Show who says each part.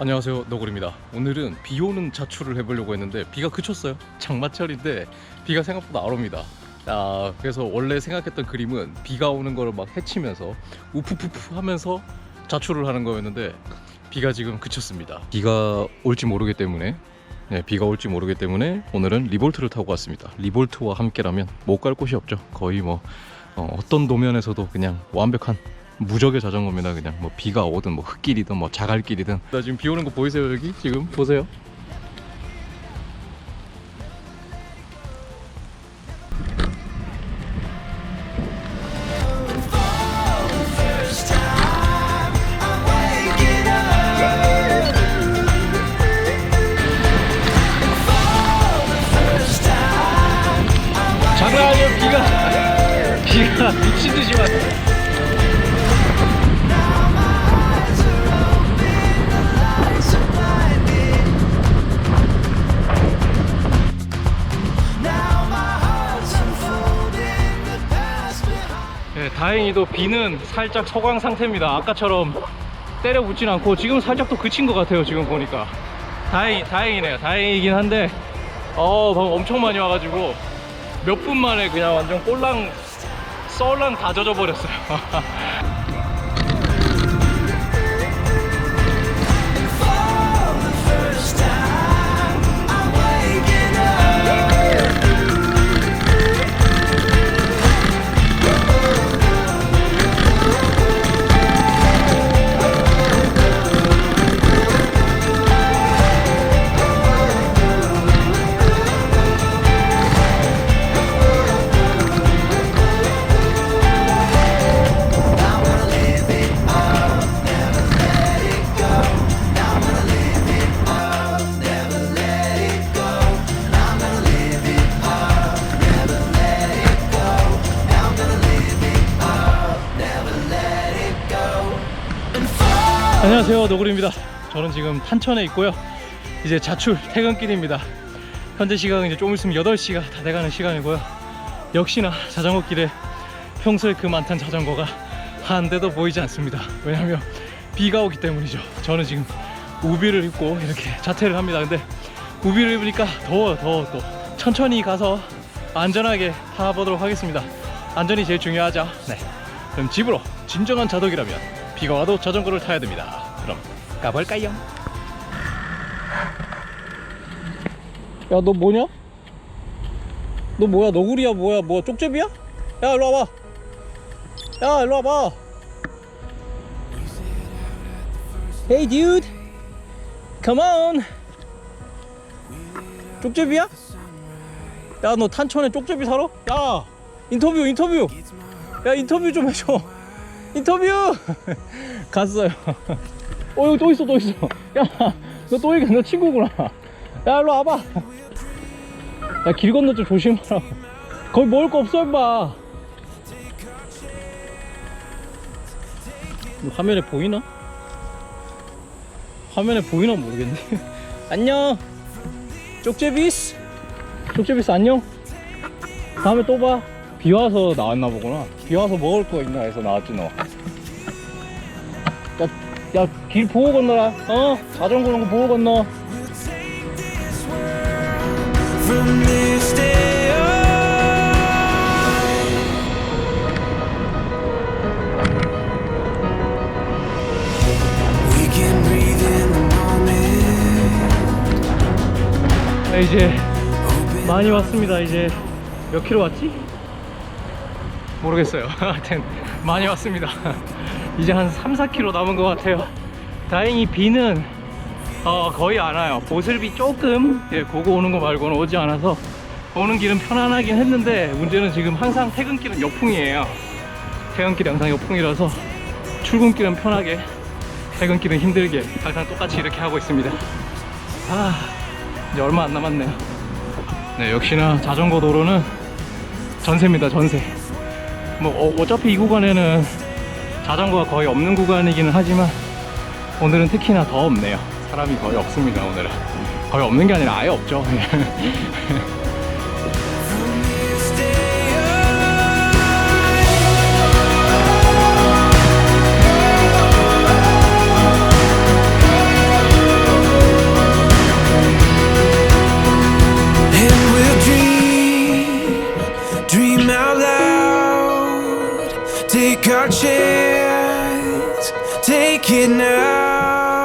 Speaker 1: 안녕하세요 너구리입니다. 오늘은 비 오는 자출을 해보려고 했는데 비가 그쳤어요. 장마철인데 비가 생각보다 안 옵니다. 아 그래서 원래 생각했던 그림은 비가 오는 거를 막 헤치면서 우프푸프 하면서 자출을 하는 거였는데 비가 지금 그쳤습니다. 비가 올지 모르기 때문에 네, 비가 올지 모르기 때문에 오늘은 리볼트를 타고 왔습니다. 리볼트와 함께라면 못 갈 곳이 없죠. 거의 뭐 어, 어떤 도면에서도 그냥 완벽한 무적의 자전거입니다. 그냥 뭐 비가 오든 뭐 흙길이든 뭐 자갈길이든. 나 지금 비 오는 거 보이세요 여기? 지금? 보세요. 장난 아니에요 비가 비가 미친 듯이 왔어 다행히도 비는 살짝 소강 상태입니다. 아까처럼 때려 붙진 않고 지금 살짝 또 그친 것 같아요. 지금 보니까 다행 다행이네요. 다행이긴 한데 어 방금 엄청 많이 와가지고 몇 분 만에 그냥 완전 꼴랑 썰랑 다 젖어 버렸어요. 안녕하세요 노구리입니다. 저는 지금 탄천에 있고요. 이제 자출 퇴근길입니다. 현재 시각은 이제 좀 있으면 8시가 다 돼가는 시간이고요. 역시나 자전거 길에 평소에 그 많던 자전거가 한 대도 보이지 않습니다. 왜냐하면 비가 오기 때문이죠. 저는 지금 우비를 입고 이렇게 자퇴를 합니다. 근데 우비를 입으니까 더워요 더워 또. 천천히 가서 안전하게 타보도록 하겠습니다. 안전이 제일 중요하죠. 네. 그럼 집으로 진정한 자덕이라면 비가 와도 자전거를 타야 됩니다. 그럼 가볼까요? 야 너 뭐냐? 너 뭐야 너구리야 뭐야 뭐 쪽제비야? 야 일로 와봐 야 일로 와봐 Hey dude 쪽제비야? 야 너 탄천에 쪽제비 사러? 야 인터뷰 인터뷰 야 인터뷰 좀 해줘 인터뷰! 갔어요. 어 여기 또 있어 또 있어. 야 너 또 이게 너 친구구나. 야 일로 와봐. 야 길 건너 좀 조심하라 거기 먹을 거 없어 임마. 이거 화면에 보이나? 화면에 보이나 모르겠네. 안녕. 쪽제비스. 쪽제비스 안녕. 다음에 또봐 비 와서 나왔나 보구나. 비 와서 먹을 거 있나 해서 나왔지 너. 야, 야, 길 보고 건너라. 어? 자전거 오는 거 보고 건너. 이제 많이 왔습니다. 이제 몇 킬로 왔지? 모르겠어요. 하여튼 많이 왔습니다. 이제 한 3, 4킬로 남은 것 같아요. 다행히 비는 어, 거의 안 와요. 보슬비 조금 예, 고고 오는 거 말고는 오지 않아서 오는 길은 편안하긴 했는데 문제는 지금 항상 퇴근길은 역풍이에요. 퇴근길이 항상 역풍이라서 출근길은 편하게 퇴근길은 힘들게 항상 똑같이 이렇게 하고 있습니다. 아 이제 얼마 안 남았네요. 네 역시나 자전거 도로는 전세입니다 전세. 뭐 어, 어차피 이 구간에는 자전거가 거의 없는 구간이기는 하지만 오늘은 특히나 더 없네요. 사람이 거의 없습니다 오늘은. 거의 없는 게 아니라 아예 없죠.
Speaker 2: Take our chance, take it now.